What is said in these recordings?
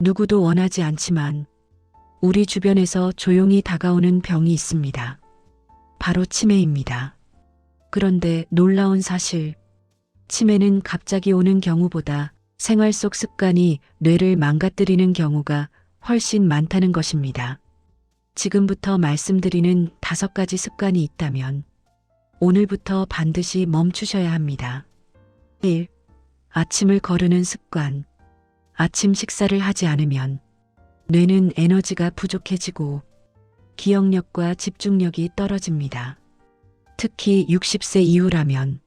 누구도 원하지 않지만 우리 주변에서 조용히 다가오는 병이 있습니다. 바로 치매입니다. 그런데 놀라운 사실, 치매는 갑자기 오는 경우보다 생활 속 습관이 뇌를 망가뜨리는 경우가 훨씬 많다는 것입니다. 지금부터 말씀드리는 다섯 가지 습관이 있다면 오늘부터 반드시 멈추셔야 합니다. 1. 아침을 거르는 습관. 아침 식사를 하지 않으면 뇌는 에너지가 부족해지고 기억력과 집중력이 떨어집니다. 특히 60세 이후라면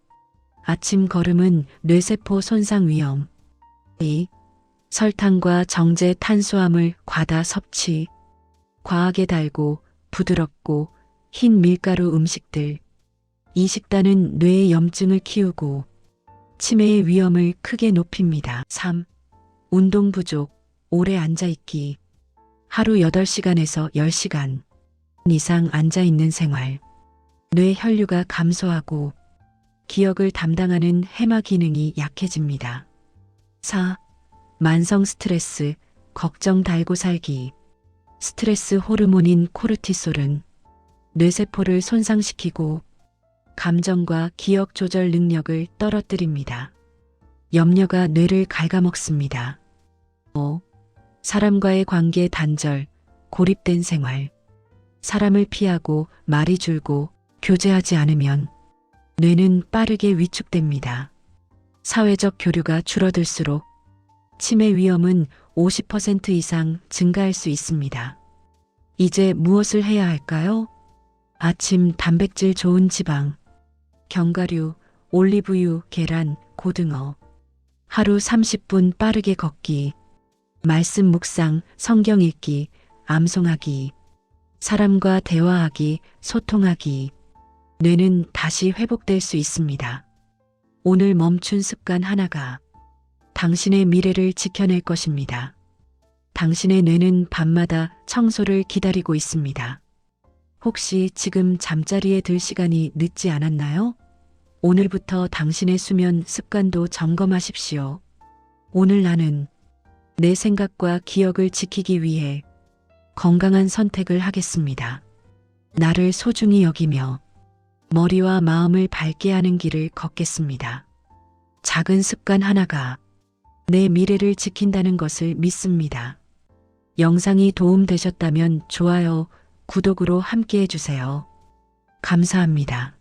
아침 걸음은 뇌세포 손상 위험. 2. 설탕과 정제 탄수화물 과다 섭취. 과하게 달고 부드럽고 흰 밀가루 음식들. 이 식단은 뇌의 염증을 키우고 치매의 위험을 크게 높입니다. 3. 운동 부족, 오래 앉아있기. 하루 8시간에서 10시간 이상 앉아있는 생활. 뇌 혈류가 감소하고 기억을 담당하는 해마 기능이 약해집니다. 4. 만성 스트레스, 걱정 달고 살기. 스트레스 호르몬인 코르티솔은 뇌세포를 손상시키고 감정과 기억 조절 능력을 떨어뜨립니다. 염려가 뇌를 갉아먹습니다. 5. 사람과의 관계 단절, 고립된 생활. 사람을 피하고 말이 줄고 교제하지 않으면 뇌는 빠르게 위축됩니다. 사회적 교류가 줄어들수록 치매 위험은 50% 이상 증가할 수 있습니다. 이제 무엇을 해야 할까요? 아침 단백질 좋은 지방, 견과류, 올리브유, 계란, 고등어. 하루 30분 빠르게 걷기, 말씀 묵상, 성경 읽기, 암송하기, 사람과 대화하기, 소통하기. 뇌는 다시 회복될 수 있습니다. 오늘 멈춘 습관 하나가 당신의 미래를 지켜낼 것입니다. 당신의 뇌는 밤마다 청소를 기다리고 있습니다. 혹시 지금 잠자리에 들 시간이 늦지 않았나요? 오늘부터 당신의 수면 습관도 점검하십시오. 오늘 나는 내 생각과 기억을 지키기 위해 건강한 선택을 하겠습니다. 나를 소중히 여기며 머리와 마음을 밝게 하는 길을 걷겠습니다. 작은 습관 하나가 내 미래를 지킨다는 것을 믿습니다. 영상이 도움되셨다면 좋아요, 구독으로 함께 해주세요. 감사합니다.